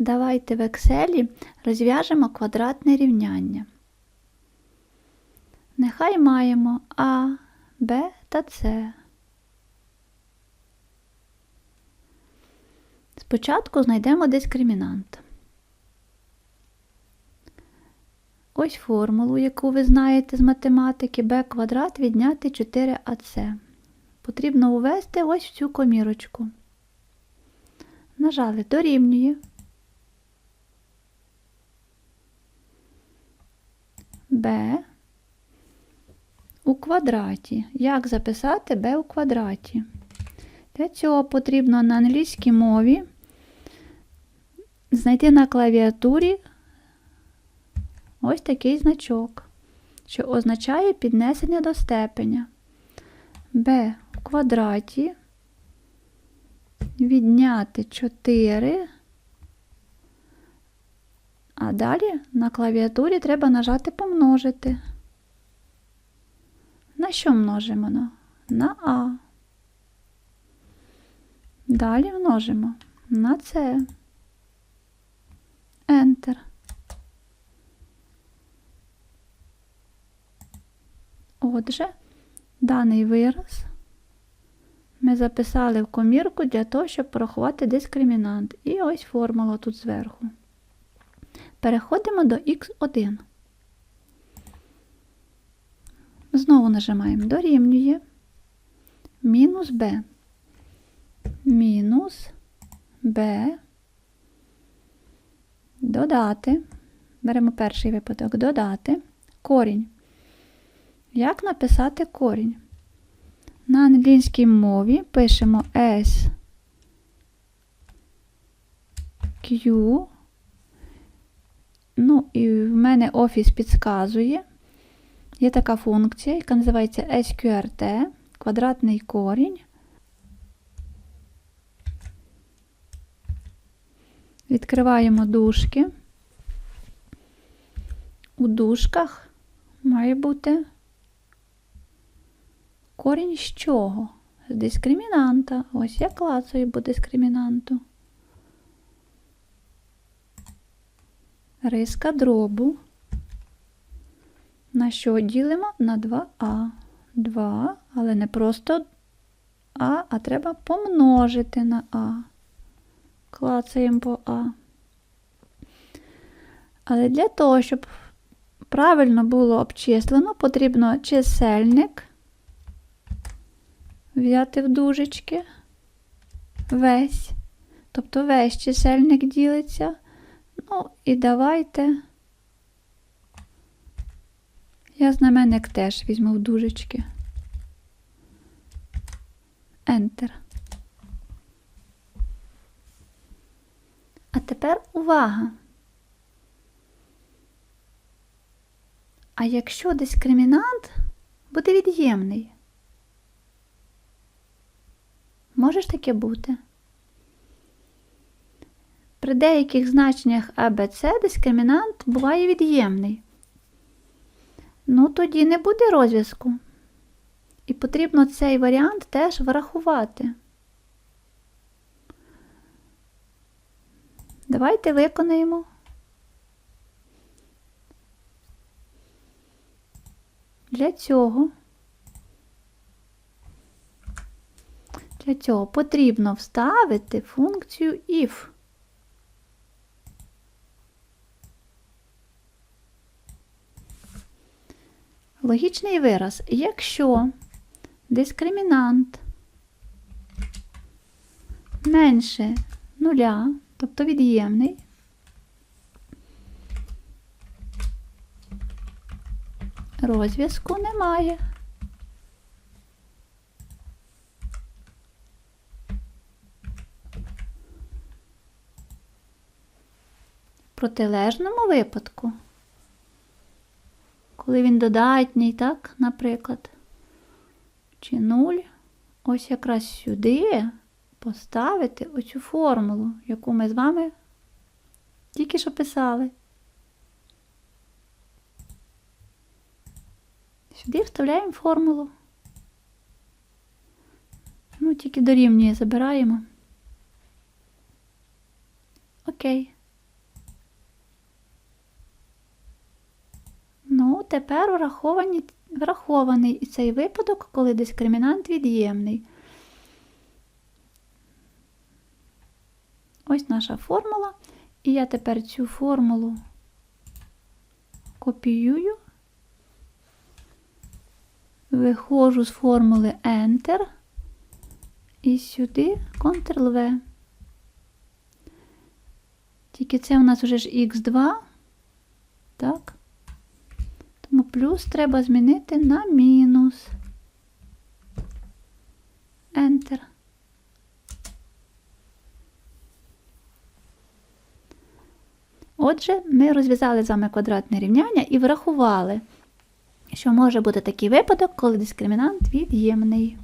Давайте в Excel розв'яжемо квадратне рівняння. Нехай маємо А, Б та С. Спочатку знайдемо дискримінант. Ось формулу, яку ви знаєте з математики, b квадрат відняти 4ac. Потрібно ввести ось в цю комірочку. Нажали дорівнює. B у квадраті. Як записати b у квадраті? Для цього потрібно на англійській мові знайти на клавіатурі ось такий значок, що означає піднесення до степеня. b в квадраті відняти 4. А далі на клавіатурі треба нажати помножити. На що множимо? На, А. Далі множимо на С. Enter. Отже, даний вираз ми записали в комірку для того, щоб порахувати дискримінант. І ось формула тут зверху. Переходимо до х1. Знову нажимаємо дорівнює мінус b. Мінус b. Додати. Беремо перший випадок. Додати корінь. Як написати корінь? На англійській мові пишемо S Q. І в мене офіс підказує. Є така функція, яка називається SQRT, квадратний корінь. Відкриваємо дужки. У дужках має бути корінь з чого? З дискримінанта. Ось я клацаю по дискримінанту. Риска дробу. На що ділимо? На 2а. 2, але не просто А, а треба помножити на А. Клацаємо по А. Але для того, щоб правильно було обчислено, потрібно чисельник взяти в дужечки весь. Тобто весь чисельник ділиться. Ну, і давайте. Я знаменник теж візьму в дужечки. Enter. А тепер увага. А якщо дискримінант буде від'ємний? Може ж таке бути? При деяких значеннях А, Б, С дискримінант буває від'ємний. Ну, тоді не буде розв'язку. І потрібно цей варіант теж врахувати. Давайте виконаємо. Для цього для цього потрібно вставити функцію if. Логічний вираз, якщо дискримінант менше нуля, тобто від'ємний, розв'язку немає. В протилежному випадку коли він додатній, так, наприклад, чи 0, ось якраз сюди поставити оцю формулу, яку ми з вами тільки що писали. Сюди вставляємо формулу. Ну, тільки дорівнює забираємо. Тепер враховані, врахований і цей випадок, коли дискримінант від'ємний. Ось наша формула. І я тепер цю формулу копіюю, виходжу з формули Enter і сюди Ctrl-V. Тільки це у нас вже ж х2. Так. Тому плюс треба змінити на мінус. Enter. Отже, ми розв'язали з вами квадратне рівняння і врахували, що може бути такий випадок, коли дискримінант від'ємний.